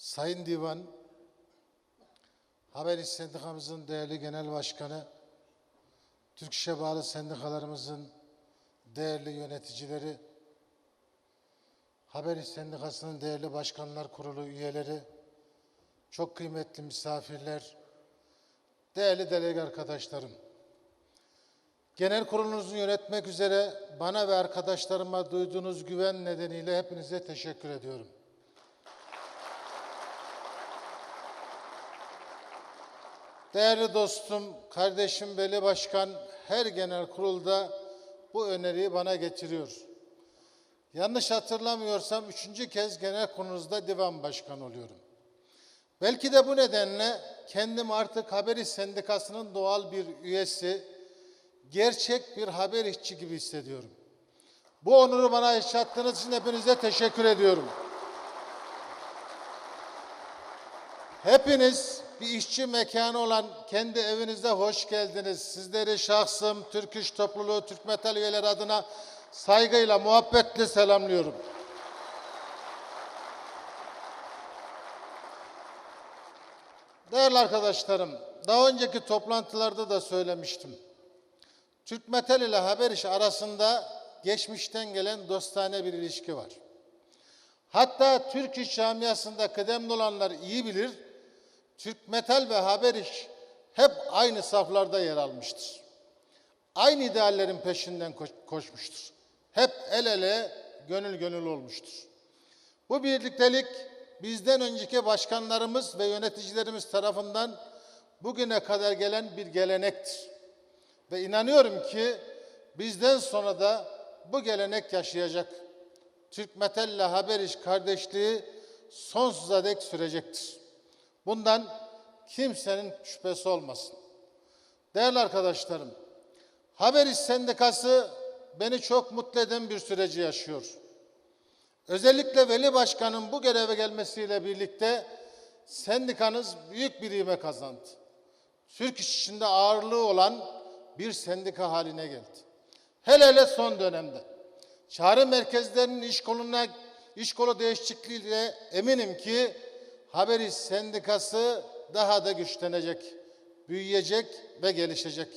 Sayın Divan, Haber İş Sendikamızın değerli genel başkanı, Türk İş'e bağlı sendikalarımızın değerli yöneticileri, Haber İş Sendikası'nın değerli başkanlar kurulu üyeleri, çok kıymetli misafirler, değerli delege arkadaşlarım. Genel kurulunuzu yönetmek üzere bana ve arkadaşlarıma duyduğunuz güven nedeniyle hepinize teşekkür ediyorum. Değerli dostum, kardeşim Veli Başkan her genel kurulda bu öneriyi bana getiriyor. Yanlış hatırlamıyorsam üçüncü kez genel kurulunuzda divan başkanı oluyorum. Belki de bu nedenle kendim artık Haber İş Sendikası'nın doğal bir üyesi, gerçek bir haber işçi gibi hissediyorum. Bu onuru bana yaşattığınız için hepinize teşekkür ediyorum. Hepiniz bir işçi mekanı olan kendi evinizde hoş geldiniz. Sizleri şahsım, Türk İş Topluluğu, Türk Metal üyeleri adına saygıyla, muhabbetle selamlıyorum. Değerli arkadaşlarım, daha önceki toplantılarda da söylemiştim. Türk Metal ile Haber İş arasında geçmişten gelen dostane bir ilişki var. Hatta Türk İş camiasında kıdemli olanlar iyi bilir, Türk Metal ve Haber İş hep aynı saflarda yer almıştır. Aynı ideallerin peşinden koş- koşmuştur. Hep el ele, gönül gönül olmuştur. Bu birliktelik bizden önceki başkanlarımız ve yöneticilerimiz tarafından bugüne kadar gelen bir gelenektir. Ve inanıyorum ki bizden sonra da bu gelenek yaşayacak. Türk Metal ile Haber İş kardeşliği sonsuza dek sürecektir. Bundan kimsenin şüphesi olmasın. Değerli arkadaşlarım, Haber İş Sendikası beni çok mutlu eden bir süreci yaşıyor. Özellikle Veli Başkan'ın bu göreve gelmesiyle birlikte sendikanız büyük bir ivme kazandı. Türk iş içinde ağırlığı olan bir sendika haline geldi. Hele hele son dönemde. Çağrı merkezlerinin iş koluna iş kolu değişikliğiyle eminim ki Haber İş Sendikası daha da güçlenecek, büyüyecek ve gelişecek.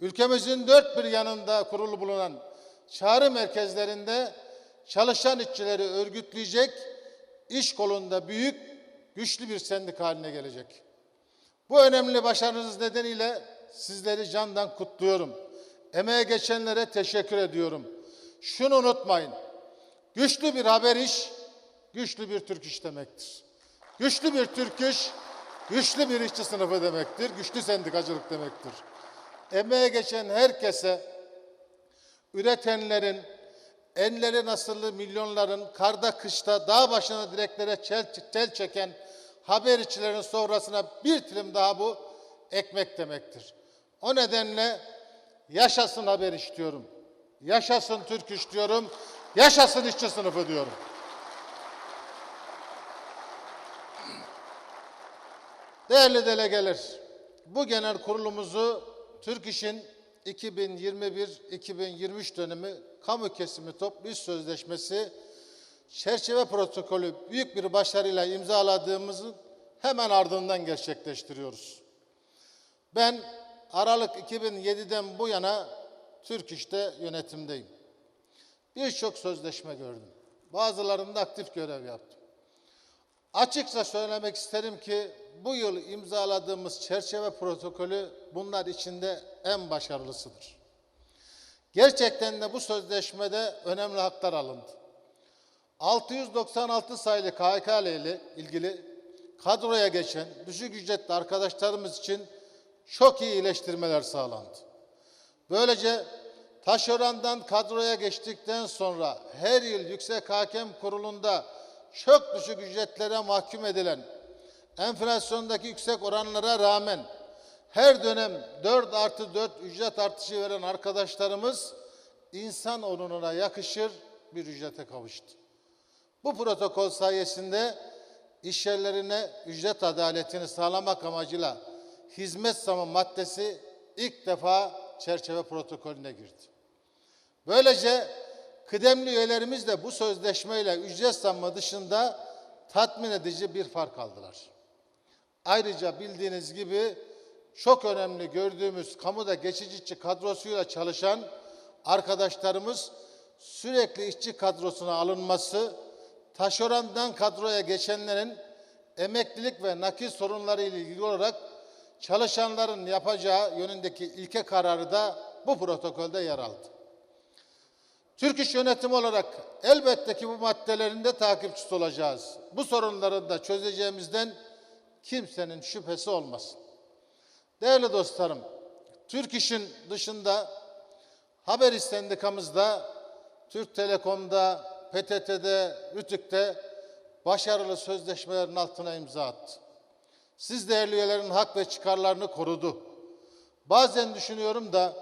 Ülkemizin dört bir yanında kurulu bulunan çağrı merkezlerinde çalışan işçileri örgütleyecek, iş kolunda büyük, güçlü bir sendika haline gelecek. Bu önemli başarınız nedeniyle sizleri candan kutluyorum. Emeğe geçenlere teşekkür ediyorum. Şunu unutmayın. Güçlü bir haber iş, güçlü bir Türk iş demektir. Güçlü bir Türk iş, güçlü bir işçi sınıfı demektir. Güçlü sendikacılık demektir. Emeğe geçen herkese, üretenlerin, enleri nasırlı milyonların karda kışta dağ başına direklere çel, tel çeken haber işçilerin sonrasına bir tilim daha bu ekmek demektir. O nedenle yaşasın haber iş diyorum. Yaşasın Türk iş diyorum. Yaşasın işçi sınıfı diyorum. Değerli delegeler, bu genel kurulumuzu Türk İş'in 2021-2023 dönemi kamu kesimi toplu iş sözleşmesi çerçeve protokolü büyük bir başarıyla imzaladığımızın hemen ardından gerçekleştiriyoruz. Ben Aralık 2007'den bu yana Türk İş'te yönetimdeyim. Birçok sözleşme gördüm. Bazılarında aktif görev yaptım. Açıkça söylemek isterim ki bu yıl imzaladığımız çerçeve protokolü bunlar içinde en başarılısıdır. Gerçekten de bu sözleşmede önemli haklar alındı. 696 sayılı KHK ile ilgili kadroya geçen düşük ücretli arkadaşlarımız için çok iyi iyileştirmeler sağlandı. Böylece taşerondan kadroya geçtikten sonra her yıl Yüksek Hakem Kurulu'nda çok düşük ücretlere mahkum edilen, enflasyondaki yüksek oranlara rağmen her dönem 4 artı 4 ücret artışı veren arkadaşlarımız insan onuruna yakışır bir ücrete kavuştu. Bu protokol sayesinde iş yerlerine ücret adaletini sağlamak amacıyla hizmet zammı maddesi ilk defa çerçeve protokolüne girdi. Böylece kıdemli üyelerimiz de bu sözleşmeyle ücret zammı dışında tatmin edici bir fark aldılar. Ayrıca bildiğiniz gibi çok önemli gördüğümüz kamuda geçici işçi kadrosuyla çalışan arkadaşlarımız sürekli işçi kadrosuna alınması, taşerondan kadroya geçenlerin emeklilik ve nakil sorunları ile ilgili olarak çalışanların yapacağı yönündeki ilke kararı da bu protokolde yer aldı. Türk İş Yönetimi olarak elbette ki bu maddelerin de takipçisi olacağız. Bu sorunları da çözeceğimizden kimsenin şüphesi olmasın. Değerli dostlarım, Türk İş'in dışında Haber Sendikamızda, Türk Telekom'da, PTT'de, RÜTÜK'te başarılı sözleşmelerin altına imza attı. Siz değerli üyelerin hak ve çıkarlarını korudu. Bazen düşünüyorum da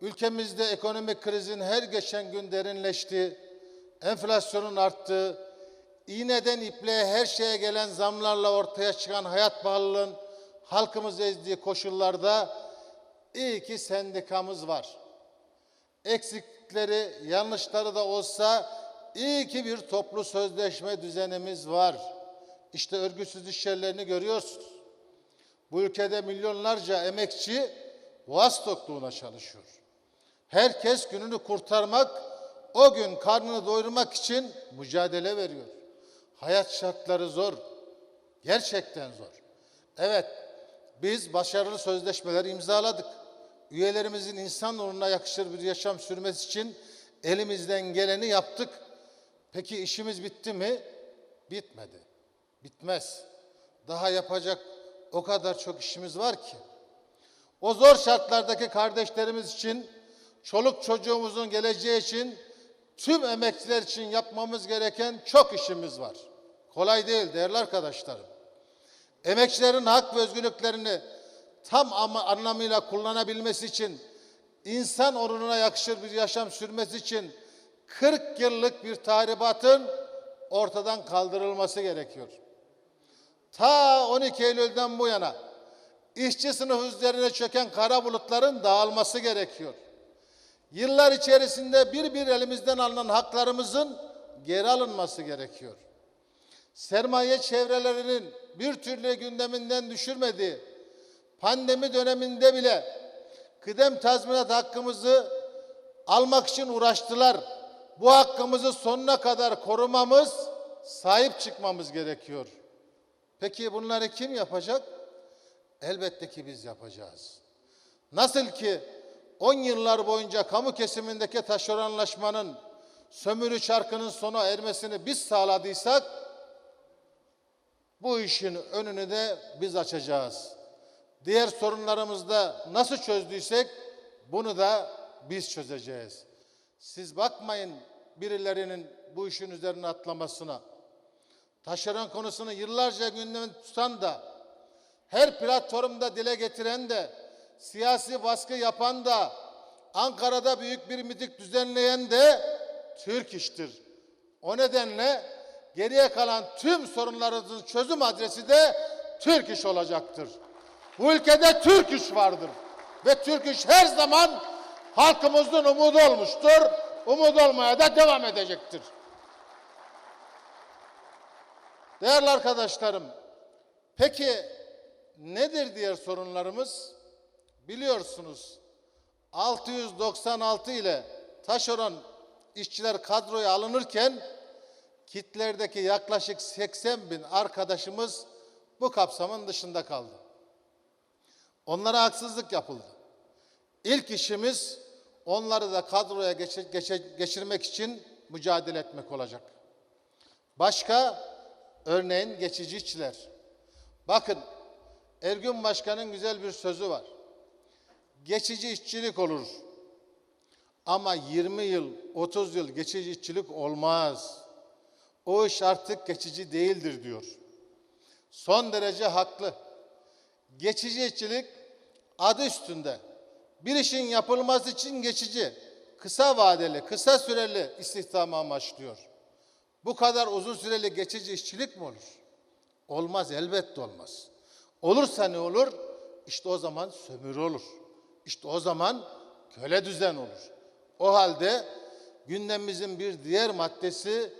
ülkemizde ekonomik krizin her geçen gün derinleştiği, enflasyonun arttığı, iğneden ipliğe her şeye gelen zamlarla ortaya çıkan hayat pahalılığın halkımızı ezdiği koşullarda iyi ki sendikamız var. Eksikleri, yanlışları da olsa iyi ki bir toplu sözleşme düzenimiz var. İşte örgütsüz iş yerlerini görüyorsunuz. Bu ülkede milyonlarca emekçi boğaz tokluğuna çalışıyor. Herkes gününü kurtarmak, o gün karnını doyurmak için mücadele veriyor. Hayat şartları zor. Gerçekten zor. Evet, biz başarılı sözleşmeler imzaladık. Üyelerimizin insan onuruna yakışır bir yaşam sürmesi için elimizden geleni yaptık. Peki işimiz bitti mi? Bitmedi. Bitmez. Daha yapacak o kadar çok işimiz var ki. O zor şartlardaki kardeşlerimiz için, çoluk çocuğumuzun geleceği için, tüm emekçiler için yapmamız gereken çok işimiz var. Kolay değil değerli arkadaşlarım. Emekçilerin hak ve özgürlüklerini tam anlamıyla kullanabilmesi için, insan onuruna yakışır bir yaşam sürmesi için 40 yıllık bir tahribatın ortadan kaldırılması gerekiyor. Ta 12 Eylül'den bu yana işçi sınıfı üzerine çöken kara bulutların dağılması gerekiyor. Yıllar içerisinde bir bir elimizden alınan haklarımızın geri alınması gerekiyor. Sermaye çevrelerinin bir türlü gündeminden düşürmediği pandemi döneminde bile kıdem tazminat hakkımızı almak için uğraştılar. Bu hakkımızı sonuna kadar korumamız, sahip çıkmamız gerekiyor. Peki bunları kim yapacak? Elbette ki biz yapacağız. Nasıl ki 10 yıllar boyunca kamu kesimindeki taşeronlaşmanın sömürü çarkının sona ermesini biz sağladıysak bu işin önünü de biz açacağız. Diğer sorunlarımızda nasıl çözdüysek bunu da biz çözeceğiz. Siz bakmayın birilerinin bu işin üzerine atlamasına. Taşeron konusunu yıllarca gündeme tutan da, her platformda dile getiren de, siyasi baskı yapan da, Ankara'da büyük bir miting düzenleyen de Türk iştir. O nedenle geriye kalan tüm sorunlarınızın çözüm adresi de Türk iş olacaktır. Bu ülkede Türk iş vardır. Ve Türk iş her zaman halkımızın umudu olmuştur. Umut olmaya da devam edecektir. Değerli arkadaşlarım, peki nedir diğer sorunlarımız? Biliyorsunuz 696 ile taşeron işçiler kadroya alınırken kitlerdeki yaklaşık 80 bin arkadaşımız bu kapsamın dışında kaldı. Onlara haksızlık yapıldı. İlk işimiz onları da kadroya geçir, geçir, geçirmek için mücadele etmek olacak. Başka örneğin geçici işçiler. Bakın Ergün Başkan'ın güzel bir sözü var. Geçici işçilik olur. Ama 20 yıl, 30 yıl geçici işçilik olmaz. O iş artık geçici değildir diyor. Son derece haklı. Geçici işçilik adı üstünde. Bir işin yapılması için geçici, kısa vadeli, kısa süreli istihdamı amaçlıyor. Bu kadar uzun süreli geçici işçilik mi olur? Olmaz, elbette olmaz. Olursa ne olur? İşte o zaman sömürü olur. İşte o zaman köle düzen olur. O halde gündemimizin bir diğer maddesi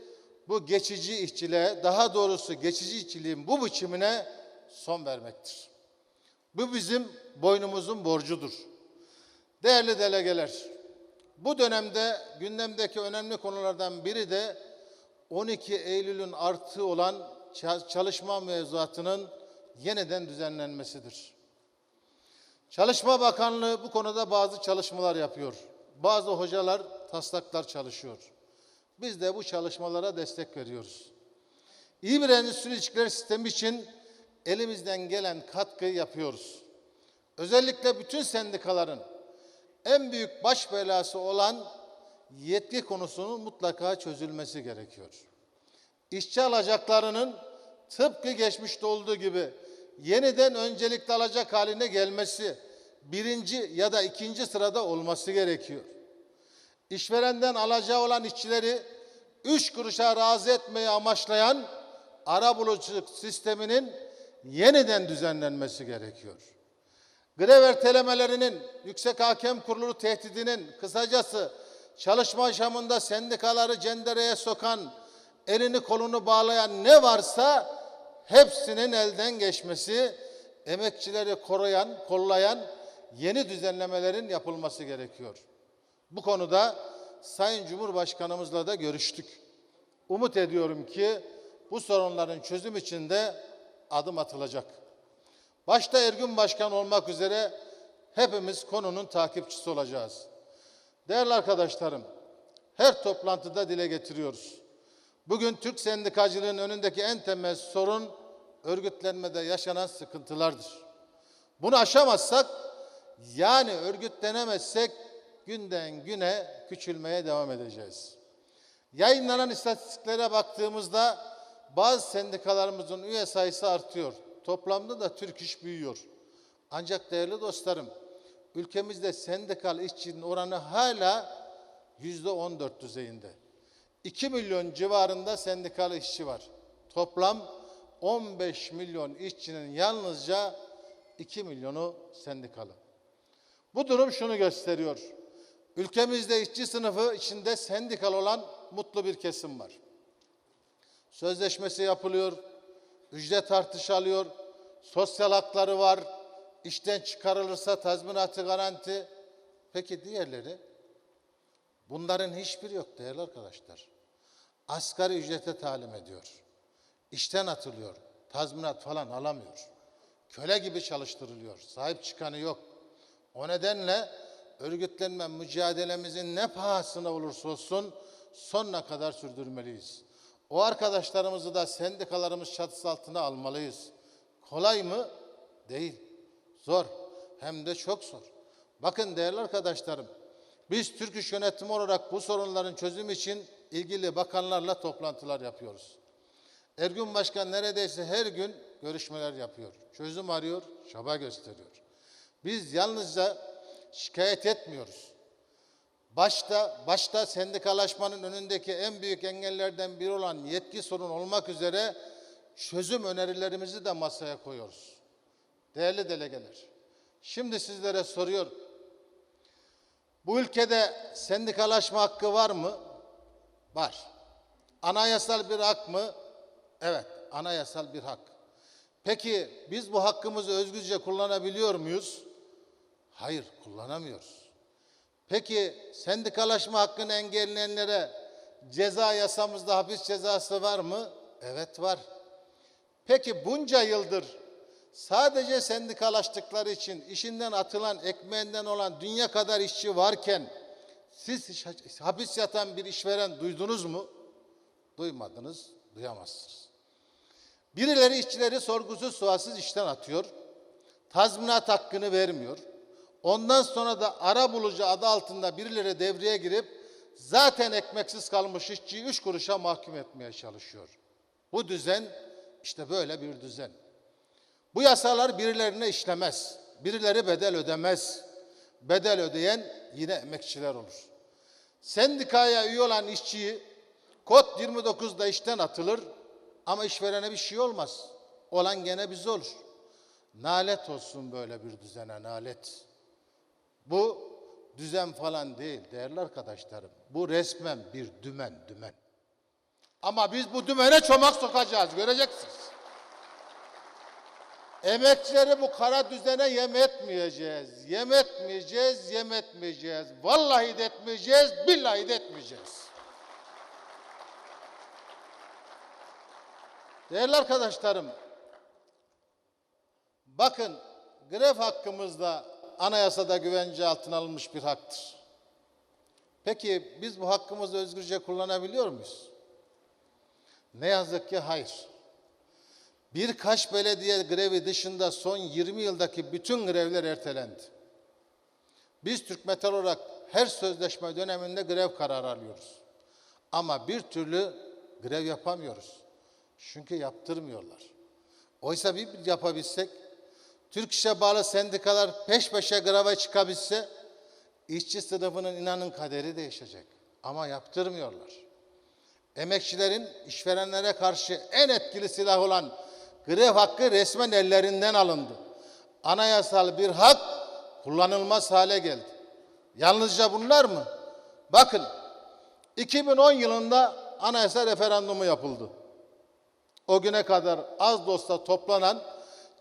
bu geçici işçiliğe, daha doğrusu geçici işçiliğin bu biçimine son vermektir. Bu bizim boynumuzun borcudur. Değerli delegeler, bu dönemde gündemdeki önemli konulardan biri de 12 Eylül'ün artığı olan ça- çalışma mevzuatının yeniden düzenlenmesidir. Çalışma Bakanlığı bu konuda bazı çalışmalar yapıyor. Bazı hocalar taslaklar çalışıyor. Biz de bu çalışmalara destek veriyoruz. İyi bir endüstri ilişkileri sistemi için elimizden gelen katkıyı yapıyoruz. Özellikle bütün sendikaların en büyük baş belası olan yetki konusunun mutlaka çözülmesi gerekiyor. İşçi alacaklarının tıpkı geçmişte olduğu gibi yeniden öncelikli alacak haline gelmesi birinci ya da ikinci sırada olması gerekiyor. İşverenden alacağı olan işçileri üç kuruşa razı etmeyi amaçlayan arabuluculuk sisteminin yeniden düzenlenmesi gerekiyor. Grev ertelemelerinin, Yüksek Hakem Kurulu tehdidinin, kısacası çalışma yaşamında sendikaları cendereye sokan, elini kolunu bağlayan ne varsa hepsinin elden geçmesi, emekçileri koruyan, kollayan yeni düzenlemelerin yapılması gerekiyor. Bu konuda Sayın Cumhurbaşkanımızla da görüştük. Umut ediyorum ki bu sorunların çözüm için de adım atılacak. Başta Ergün Başkan olmak üzere hepimiz konunun takipçisi olacağız. Değerli arkadaşlarım, her toplantıda dile getiriyoruz. Bugün Türk sendikacılığının önündeki en temel sorun örgütlenmede yaşanan sıkıntılardır. Bunu aşamazsak yani örgütlenemezsek günden güne küçülmeye devam edeceğiz. Yayınlanan istatistiklere baktığımızda bazı sendikalarımızın üye sayısı artıyor. Toplamda da Türk iş büyüyor. Ancak değerli dostlarım, ülkemizde sendikal işçinin oranı hala yüzde 14 düzeyinde. 2 milyon civarında sendikal işçi var. Toplam 15 milyon işçinin yalnızca 2 milyonu sendikalı. Bu durum şunu gösteriyor. Ülkemizde işçi sınıfı içinde sendikal olan mutlu bir kesim var. Sözleşmesi yapılıyor, ücret artışı alıyor, sosyal hakları var, işten çıkarılırsa tazminatı garanti. Peki diğerleri? Bunların hiçbiri yok değerli arkadaşlar. Asgari ücrete talim ediyor. İşten atılıyor. Tazminat falan alamıyor. Köle gibi çalıştırılıyor. Sahip çıkanı yok. O nedenle örgütlenme mücadelemizin ne pahasına olursa olsun sonuna kadar sürdürmeliyiz. O arkadaşlarımızı da sendikalarımız çatısı altına almalıyız. Kolay mı? Değil. Zor. Hem de çok zor. Bakın değerli arkadaşlarım, biz Türk İş Yönetimi olarak bu sorunların çözümü için ilgili bakanlarla toplantılar yapıyoruz. Ergün Başkan neredeyse her gün görüşmeler yapıyor. Çözüm arıyor, çaba gösteriyor. Biz yalnızca şikayet etmiyoruz. Başta başta sendikalaşmanın önündeki en büyük engellerden biri olan yetki sorun olmak üzere çözüm önerilerimizi de masaya koyuyoruz. Değerli delegeler, şimdi sizlere soruyorum. Bu ülkede sendikalaşma hakkı var mı? Var. Anayasal bir hak mı? Evet, anayasal bir hak. Peki biz bu hakkımızı özgürce kullanabiliyor muyuz? Hayır, kullanamıyoruz. Peki sendikalaşma hakkını engelleyenlere ceza yasamızda hapis cezası var mı? Evet var. Peki bunca yıldır sadece sendikalaştıkları için işinden atılan, ekmeğinden olan dünya kadar işçi varken siz hapis yatan bir işveren duydunuz mu? Duymadınız, duyamazsınız. Birileri işçileri sorgusuz sualsiz işten atıyor. Tazminat hakkını vermiyor. Ondan sonra da ara bulucu adı altında birileri devreye girip zaten ekmeksiz kalmış işçiyi üç kuruşa mahkum etmeye çalışıyor. Bu düzen işte böyle bir düzen. Bu yasalar birilerine işlemez. Birileri bedel ödemez. Bedel ödeyen yine emekçiler olur. Sendikaya üye olan işçiyi kod 29'da işten atılır ama işverene bir şey olmaz. Olan gene biz olur. Nalet olsun böyle bir düzene nalet. Bu düzen falan değil değerli arkadaşlarım. Bu resmen bir dümen dümen. Ama biz bu dümene çomak sokacağız, göreceksiniz. Emekçileri bu kara düzene yem etmeyeceğiz. Yem etmeyeceğiz, yem etmeyeceğiz. Vallahi de etmeyeceğiz, billahi de etmeyeceğiz. Değerli arkadaşlarım, bakın grev hakkımız da anayasada güvence altına alınmış bir haktır. Peki biz bu hakkımızı özgürce kullanabiliyor muyuz? Ne yazık ki hayır. Birkaç belediye grevi dışında son 20 yıldaki bütün grevler ertelendi. Biz Türk Metal olarak her sözleşme döneminde grev kararı alıyoruz. Ama bir türlü grev yapamıyoruz. Çünkü yaptırmıyorlar. Oysa bir yapabilsek, Türk İş'e bağlı sendikalar peş peşe greve çıkabilse, işçi sınıfının inanın kaderi değişecek. Ama yaptırmıyorlar. Emekçilerin işverenlere karşı en etkili silah olan grev hakkı resmen ellerinden alındı. Anayasal bir hak kullanılmaz hale geldi. Yalnızca bunlar mı? Bakın 2010 yılında anayasa referandumu yapıldı. O güne kadar az da olsa toplanan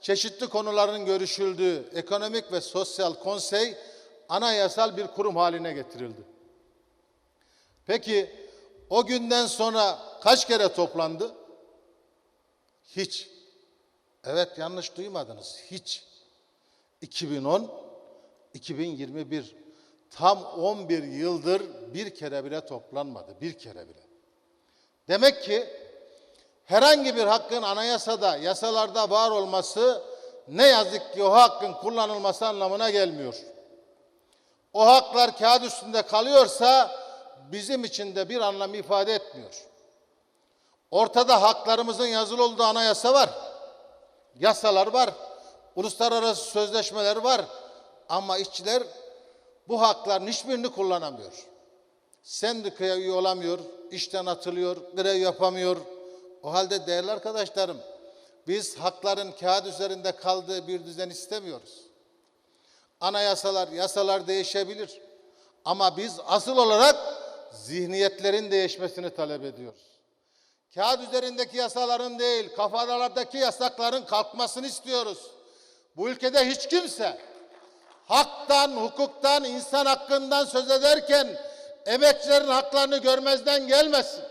çeşitli konuların görüşüldüğü ekonomik ve sosyal konsey anayasal bir kurum haline getirildi. Peki o günden sonra kaç kere toplandı? Hiç. Evet yanlış duymadınız. Hiç. 2010, 2021 tam 11 yıldır bir kere bile toplanmadı. Bir kere bile. Demek ki herhangi bir hakkın anayasada, yasalarda var olması ne yazık ki o hakkın kullanılması anlamına gelmiyor. O haklar kağıt üstünde kalıyorsa bizim için de bir anlam ifade etmiyor. Ortada haklarımızın yazılı olduğu anayasa var. Yasalar var. Uluslararası sözleşmeler var. Ama işçiler bu hakların hiçbirini kullanamıyor. Sendikaya üye olamıyor, işten atılıyor, grev yapamıyor. O halde değerli arkadaşlarım, biz hakların kağıt üzerinde kaldığı bir düzen istemiyoruz. Anayasalar, yasalar değişebilir. Ama biz asıl olarak zihniyetlerin değişmesini talep ediyoruz. Kağıt üzerindeki yasaların değil, kafalardaki yasakların kalkmasını istiyoruz. Bu ülkede hiç kimse haktan, hukuktan, insan hakkından söz ederken emekçilerin haklarını görmezden gelmesin.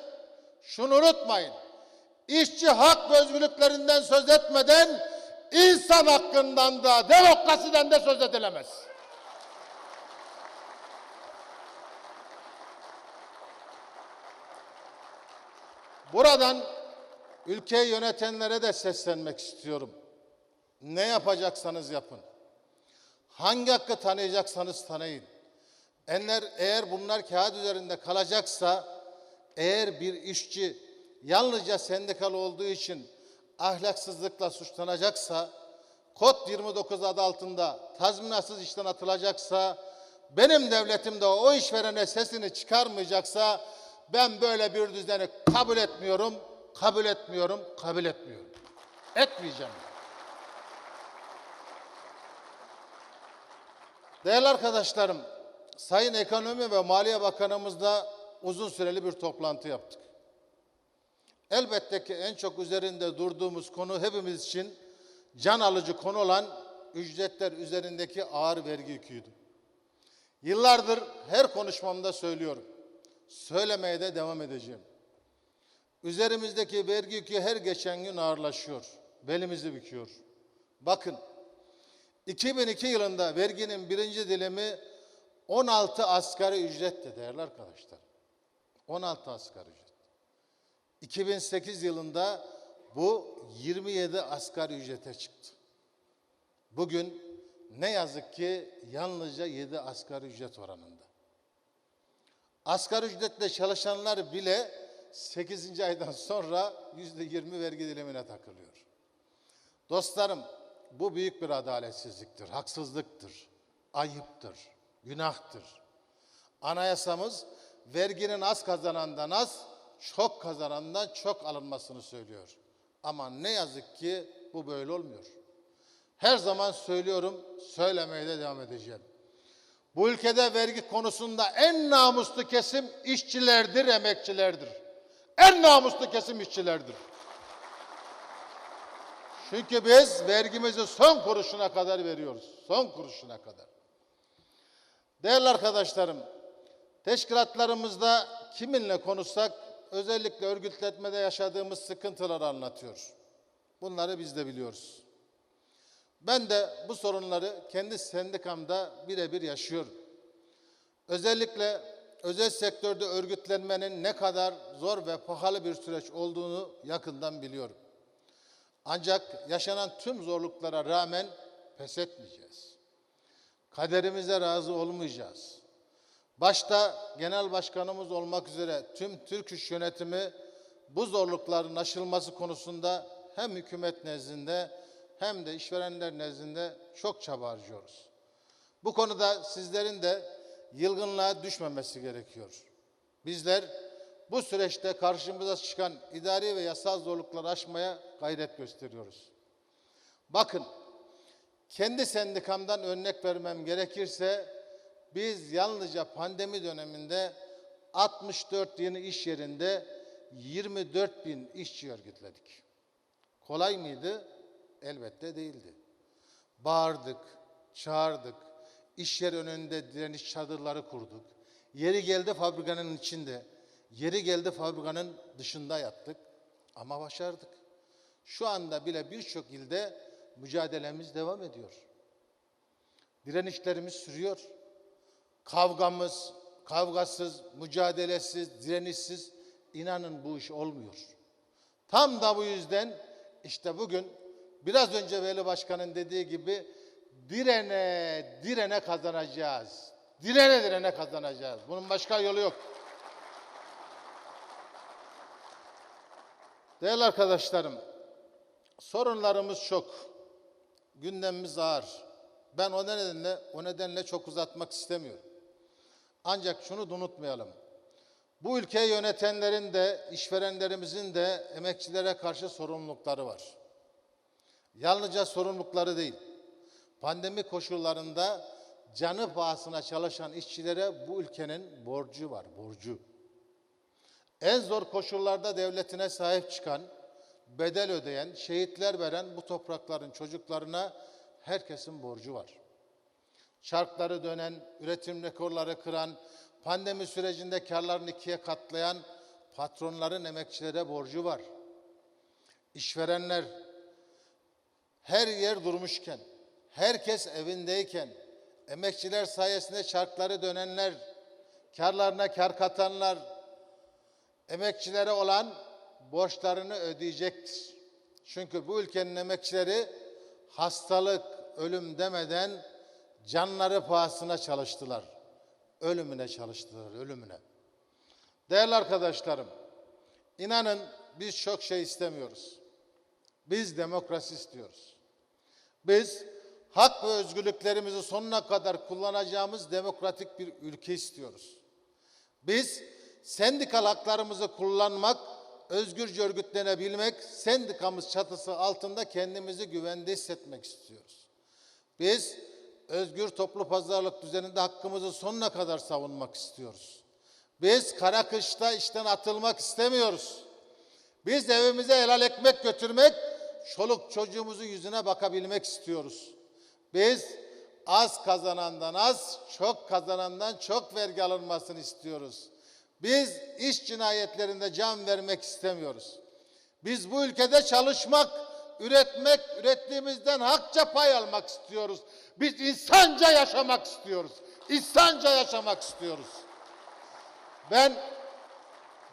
Şunu unutmayın. İşçi hak ve özgürlüklerinden söz etmeden insan hakkından da demokrasiden de söz edilemez. Buradan ülkeyi yönetenlere de seslenmek istiyorum. Ne yapacaksanız yapın. Hangi hakkı tanıyacaksanız tanıyın. Eğer, eğer bunlar kağıt üzerinde kalacaksa, eğer bir işçi yalnızca sendikalı olduğu için ahlaksızlıkla suçlanacaksa, Kod 29 adı altında tazminatsız işten atılacaksa, benim devletim de o işverene sesini çıkarmayacaksa, ben böyle bir düzeni kabul etmiyorum, kabul etmiyorum, kabul etmiyorum. Etmeyeceğim. Değerli arkadaşlarım, Sayın Ekonomi ve Maliye Bakanımızla uzun süreli bir toplantı yaptık. Elbette ki en çok üzerinde durduğumuz konu hepimiz için can alıcı konu olan ücretler üzerindeki ağır vergi yüküydü. Yıllardır her konuşmamda söylüyorum. Söylemeye de devam edeceğim. Üzerimizdeki vergi yükü her geçen gün ağırlaşıyor. Belimizi büküyor. Bakın 2002 yılında verginin birinci dilimi 16 asgari ücretti değerli arkadaşlar. 16 asgari ücret. 2008 yılında bu 27 asgari ücrete çıktı. Bugün ne yazık ki yalnızca 7 asgari ücret oranında. Asgari ücretle çalışanlar bile 8. aydan sonra %20 vergi dilimine takılıyor. Dostlarım bu büyük bir adaletsizliktir, haksızlıktır, ayıptır, günahtır. Anayasamız verginin az kazanandan az, çok kazanandan çok alınmasını söylüyor. Ama ne yazık ki bu böyle olmuyor. Her zaman söylüyorum, söylemeye de devam edeceğim. Bu ülkede vergi konusunda en namuslu kesim işçilerdir, emekçilerdir. En namuslu kesim işçilerdir. Çünkü biz vergimizi son kuruşuna kadar veriyoruz. Son kuruşuna kadar. Değerli arkadaşlarım, teşkilatlarımızda kiminle konuşsak özellikle örgütletmede yaşadığımız sıkıntıları anlatıyor. Bunları biz de biliyoruz. Ben de bu sorunları kendi sendikamda birebir yaşıyorum. Özellikle özel sektörde örgütlenmenin ne kadar zor ve pahalı bir süreç olduğunu yakından biliyorum. Ancak yaşanan tüm zorluklara rağmen pes etmeyeceğiz. Kaderimize razı olmayacağız. Başta genel başkanımız olmak üzere tüm Türk İş yönetimi bu zorlukların aşılması konusunda hem hükümet nezdinde hem de işverenler nezdinde çok çaba harcıyoruz. Bu konuda sizlerin de yılgınlığa düşmemesi gerekiyor. Bizler bu süreçte karşımıza çıkan idari ve yasal zorlukları aşmaya gayret gösteriyoruz. Bakın, kendi sendikamdan örnek vermem gerekirse biz yalnızca pandemi döneminde 64 yeni iş yerinde 24 bin işçi örgütledik. Kolay mıydı? Elbette değildi. Bağırdık, çağırdık, iş yer önünde direniş çadırları kurduk. Yeri geldi fabrikanın içinde, yeri geldi fabrikanın dışında yattık ama başardık. Şu anda bile birçok ilde mücadelemiz devam ediyor. Direnişlerimiz sürüyor. Kavgamız, kavgasız, mücadelesiz, direnişsiz inanın bu iş olmuyor. Tam da bu yüzden işte bugün biraz önce Veli Başkan'ın dediği gibi direne direne kazanacağız. Direne direne kazanacağız. Bunun başka yolu yok. Değerli arkadaşlarım, sorunlarımız çok. Gündemimiz ağır. Ben o nedenle o nedenle çok uzatmak istemiyorum. Ancak şunu da unutmayalım. Bu ülkeyi yönetenlerin de, işverenlerimizin de emekçilere karşı sorumlulukları var. Yalnızca sorumlulukları değil. Pandemi koşullarında canı pahasına çalışan işçilere bu ülkenin borcu var, borcu. En zor koşullarda devletine sahip çıkan, bedel ödeyen, şehitler veren bu toprakların çocuklarına herkesin borcu var. Çarkları dönen, üretim rekorları kıran, pandemi sürecinde karlarını ikiye katlayan patronların emekçilere borcu var. İşverenler her yer durmuşken, herkes evindeyken, emekçiler sayesinde çarkları dönenler, karlarına kar katanlar, emekçilere olan borçlarını ödeyecektir. Çünkü bu ülkenin emekçileri hastalık, ölüm demeden canları pahasına çalıştılar. Ölümüne çalıştılar, ölümüne. Değerli arkadaşlarım, inanın biz çok şey istemiyoruz. Biz demokrasi istiyoruz. Biz hak ve özgürlüklerimizi sonuna kadar kullanacağımız demokratik bir ülke istiyoruz. Biz sendikal haklarımızı kullanmak, özgürce örgütlenebilmek, sendikamız çatısı altında kendimizi güvende hissetmek istiyoruz. Biz özgür toplu pazarlık düzeninde hakkımızı sonuna kadar savunmak istiyoruz. Biz kara kışta işten atılmak istemiyoruz. Biz evimize helal ekmek götürmek, çoluk çocuğumuzun yüzüne bakabilmek istiyoruz. Biz az kazanandan az, çok kazanandan çok vergi alınmasını istiyoruz. Biz iş cinayetlerinde can vermek istemiyoruz. Biz bu ülkede çalışmak, üretmek, ürettiğimizden hakça pay almak istiyoruz. Biz insanca yaşamak istiyoruz. İnsanca yaşamak istiyoruz. Ben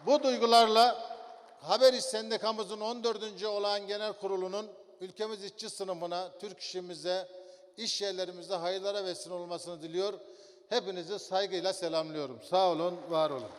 bu duygularla Haber İş Sendikamızın 14. olağan genel kurulunun ülkemiz işçi sınıfına, Türk işimize, iş yerlerimize hayırlara vesile olmasını diliyor. Hepinizi saygıyla selamlıyorum. Sağ olun, var olun.